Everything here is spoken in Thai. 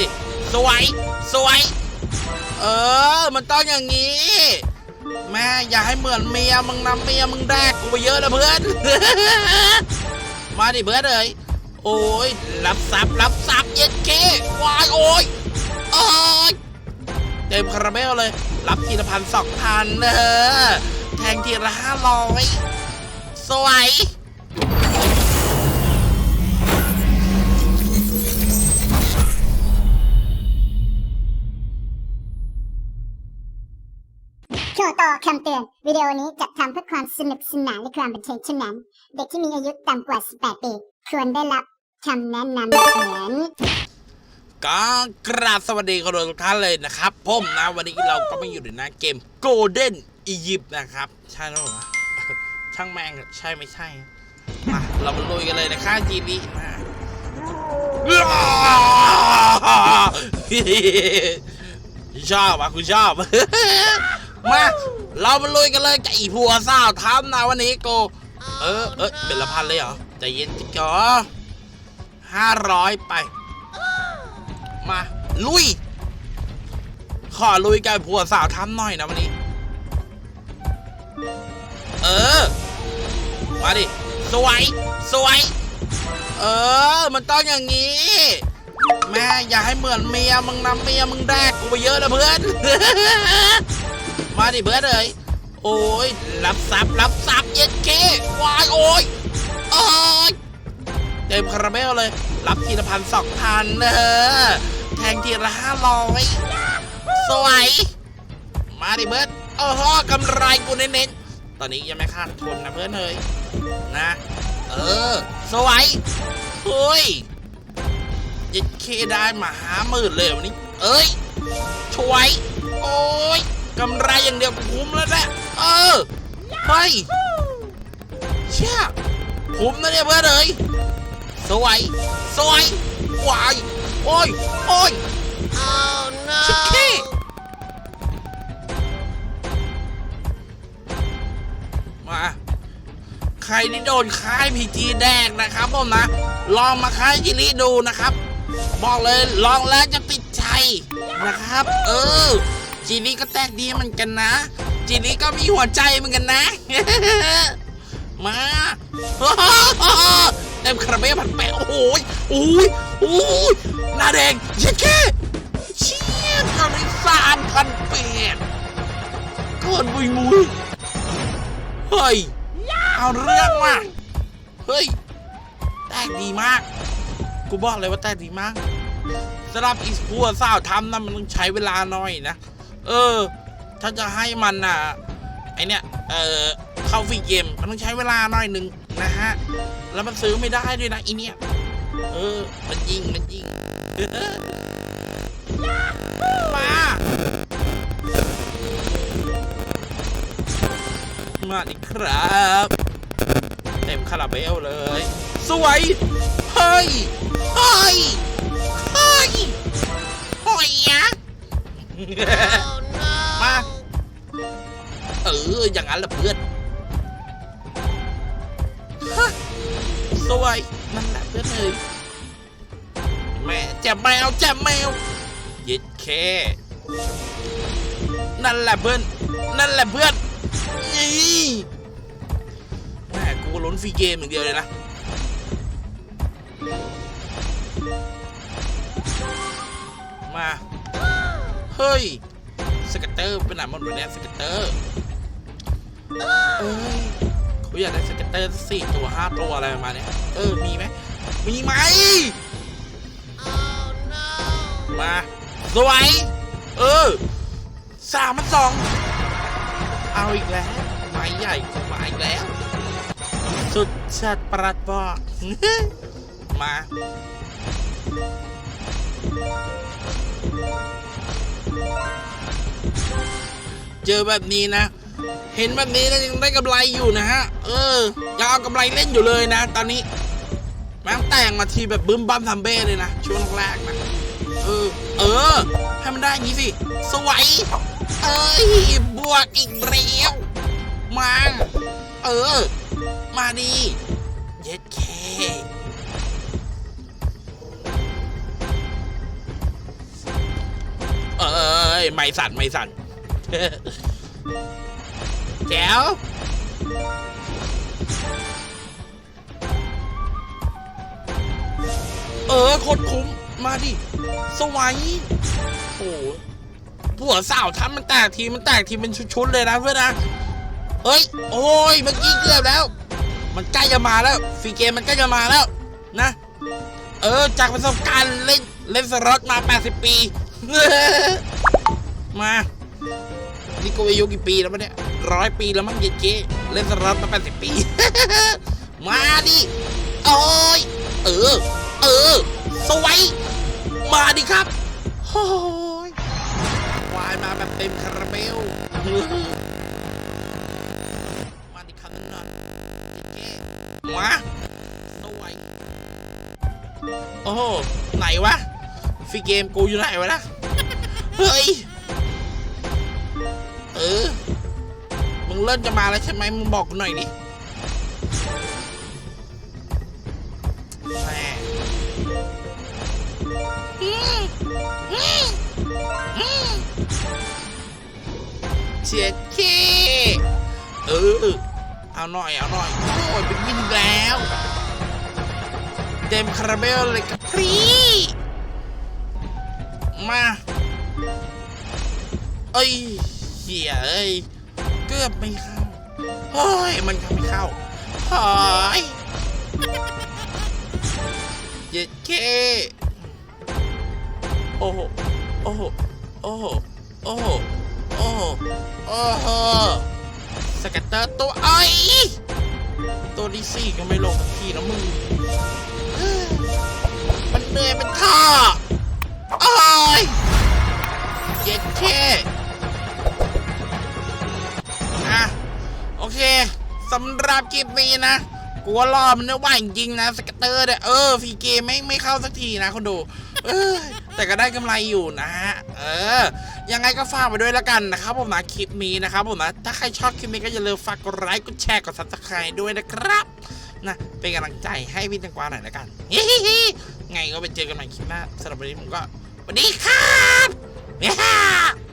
ดิ สวย สวย เออ มันต้องอย่างนี้ แม่อย่าให้เหมือนเมียมึงนำเมียมึงแดกกูไปเยอะนะเพื่อน มาดิเพื่อนเอ้ยโอ้ยรับซับรับซับเย็นเก้วายโอ้ยโอ้ยเต็มคาราเมลเลย รับทีละพันสองพันเออแทงทีละห้าร้อยสวยำเตือน วิดีโอนี้จัดทำเพื่อความสนุกสนานและความบันเทิงเท่านั้น เด็กที่มีอายุต่ำกว่า 18 ปี ควรได้รับคำแนะนำเหมือนก็กราบสวัสดีคนทุกท่านเลยนะครับ ผมนะวันนี้เราก็มาอยู่ในหน้าเกม Golden Egypt นะครับ ใช่หรือเปล่าวะช่างแมงใช่ไม่ใช่มาเรามาลุยกันเลยนะครับจีบีมาชอบอะคุณชอบ มา เรามาลุยกันเลยกับอีผัวสาวทำนะวันนี้โกเออเออเป็นละพันเลยเหรอใจเย็นจิ๋อห้าร้อยไป มา ลุย ขอลุยกับผัวสาวทำหน่อยนะวันนี้ เออ มาดิ สวย สวย เออ มันต้องอย่างนี้ แม่อย่าให้เหมือนเมียมึงนำเมียมึงแดกกูไปเยอะนะเพื่อน มาดิเพื่อนเอ้ยโอ้ยรับซับรับซับเย็นเก้วายโอ้ยโอ้ยเต็มคาราเมลเลย รับทีละพันสองพันเออแทงทีละห้าร้อยสวยมาดิเพื่อนโอ้โหกำไรกูเน้นๆตอนนี้ยังไม่ขาดทุนนะเพื่อนเอ้ยนะ เออ สวยเฮ้ยยิดเคได้มาหาหมื่นเลยวันนี้ เอ้ยช่วย โอ้ย กำไรอย่างเดียวคุ้มแล้วแหละเออเฮ้ยเชี่ยคุ้มนะเนี่ยเพื่อนเอ้ยสวยสวยวายโอ้ยโอ้ย oh no ชิคกี้มาใครที่โดนค่ายพีจีแดกนะครับผมนะ ลองมาค่ายจิริดูนะครับ บอกเลยลองแล้วจะติดใจนะครับ เออ จีรีก็แตกดีเหมือนกันนะ จีรีก็มีหัวใจเหมือนกันนะ มาเต็มคาราเมลผัดแปะโอ้ยโอ้ยโอ้ยหน้าแดงเช็ดแค่เชี่ยทำไมสามพันแปดกินบุยมุยเฮ้ย เอาเรื่องว่ะเฮ้ย แตกดีมาก กูบอกเลยว่าแตกดีมากสำหรับอีพัวสาวทำนะมันต้องใช้เวลาหน่อยนะ เออ ถ้าจะให้มันอะ ไอเนี้ยเออเข้าฟรีเกมมันต้องใช้เวลาหน่อยหนึ่งนะฮะ แล้วมันซื้อไม่ได้ด้วยนะอีเนี้ยเออ มันยิงมันยิงมามาดิครับ เต็มคาราเบลเลย สวย เฮ้ย เฮ้ย มา เออ อย่างนั้นแหละเพื่อนฮะสวยนั่นแหละเพื่อนเลยแม่แจบแมวแจบแมวเย็ดแค่นั่นแหละเพื่อน นั่นแหละเพื่อน นี่แม่กูลุ้นฟรีเกมอย่างเดียวเลยนะมา เฮ้ย สกัตเตอร์เป็นไหนหมดวะเนี่ยสกัตเตอร์เอ้ยเขาอยากได้สกัตเตอร์สี่ตัวห้าตัวอะไรประมาณเนี้ยเออ มีไหม มีไหม มา สวย เออสามมันสอง เอาอีกแล้วไม้ใหญ่มาอีกแล้ว สุดชัดประหลัดบอกมา เจอแบบนี้นะ เห็นแบบนี้แล้วยังได้กำไรอยู่นะฮะ เออยังเอากำไรเล่นอยู่เลยนะ ตอนนี้แม่งแต่งมาทีแบบบึ้มบั้มทำเบ้เลยนะ ช่วงแรกนะ เออ เออ ให้มันได้อย่างนี้สิ สวย เอ้ย บวกอีกแล้วมา เออ มาดี เย็ดเค ยไม่สั่นไม่สั่นแจ๋วเออโคตรคุ้ม มาดิ สวัยโอ้โหผัวสาวทำมันแตกทีมันแตกทีเป็นชุดๆเลยนะเพื่อนนะ เฮ้ย โอ้ยเมื่อกี้เกือบแล้ว มันใกล้จะมาแล้วฟรีเกมมันใกล้จะมาแล้วนะ เออ จากประสบการณ์เล่นเล่นสล็อตมา 80 ปี มา นี่กูอายุกี่ปีแล้ววะเนี่ยร้อยปีแล้วมั้งเย็นเล่นสล็อตมา80ปี มาดิโอ้ยเออ เออ สวยมาดิครับโอ้ยวายมาแบบเต็มคาราเมลมาดิครับนั่นเจ๊มาสวยโอ้ไหนวะฟีเกมกูอยู่ไหนวะนะ เฮ้ย เออ มึงเริ่มจะมาแล้วใช่ไหมมึงบอกกูหน่อยดิแม่เชียดเคเออ เอาหน่อย เอาหน่อย โอ้ยเป็นวินแล้ว เต็มคาราเบลเลยกับพรีมา เอ้ยเหี้ยเอ้ยเกือบไม่เข้าเฮ้ยมันเข้าไม่เข้าเฮ้ยเย็ดเคโอ้โหโอ้โหโอ้โหโอ้โหโอ้โหโอ้โหสกัตเตอร์ตัวไอตัวที่สี่ก็ไม่ลงทีแล้วมึงมันเหนื่อยมันท่าโอ้ เย็ดเคอะโอเคสำหรับคลิปนี้นะกลัวรอมันเนี่ยว่าจริงนะสกัตเตอร์เนี่ยเออฟรีเกมไม่ไม่เข้าสักทีนะคนดูเอ้ยแต่ก็ได้กำไรอยู่นะฮะเออ ยังไงก็ฝากไปด้วยแล้วกันนะครับผมนะคลิปนี้นะครับผมนะถ้าใครชอบคลิปนี้ก็อย่าลืมฝากกดไลค์กดแชร์กดซับสไครต์ด้วยนะครับนะเป็นกำลังใจให้พี่ตังกวาหน่อยแล้วกันไงก็ไปเจอกันใหม่คลิปหน้าสำหรับวันนี้ผมก็สวัสดีครับ やはー